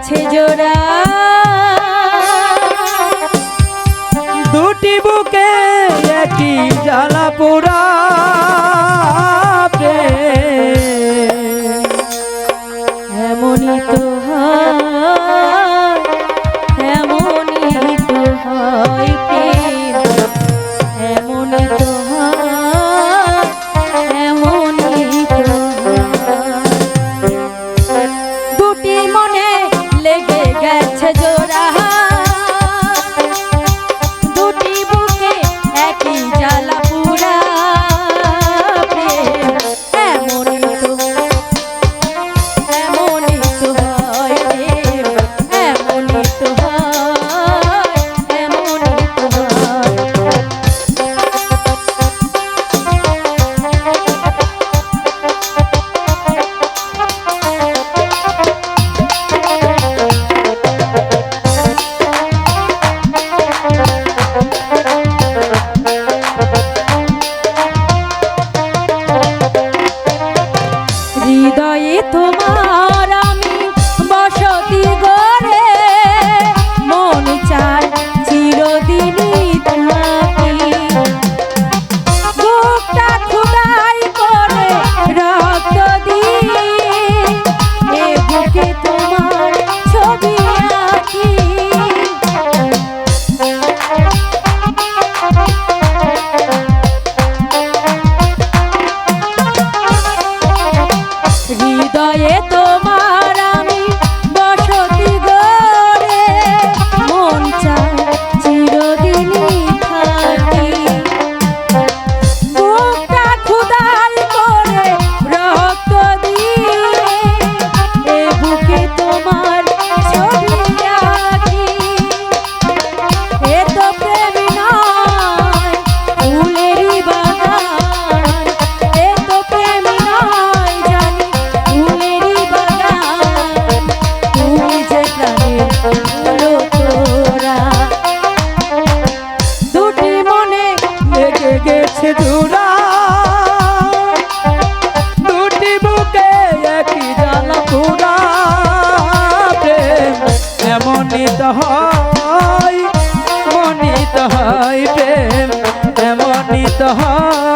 গেছে জোড়া। দুটি বুকে একই জ্বালা পোড়া এমনই তো তোমার হৃদয়ে তো গেছে জুড়া দুটি বুকে একই জ্বালা পুরা। প্রেম এমনই তো হয় মনিত হয় প্রেম, এমনই তো হয়।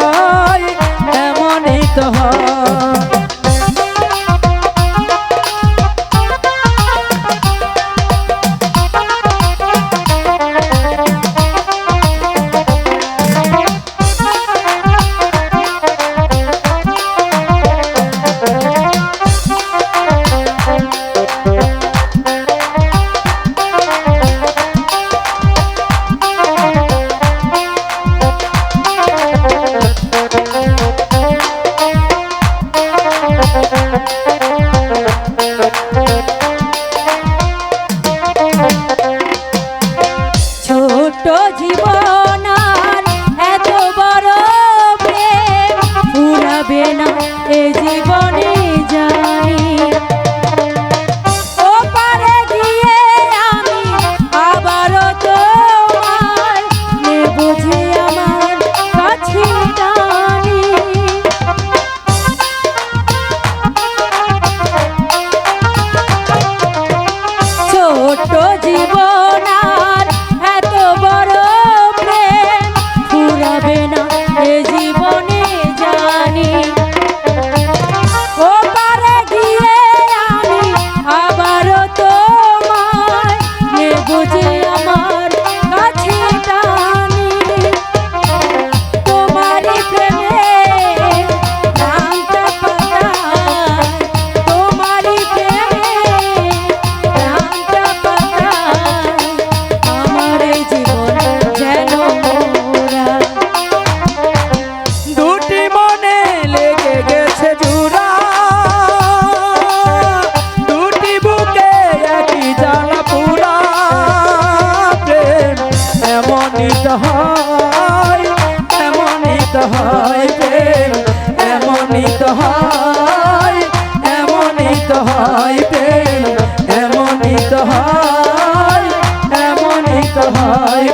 হয়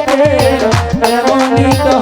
এমনই তো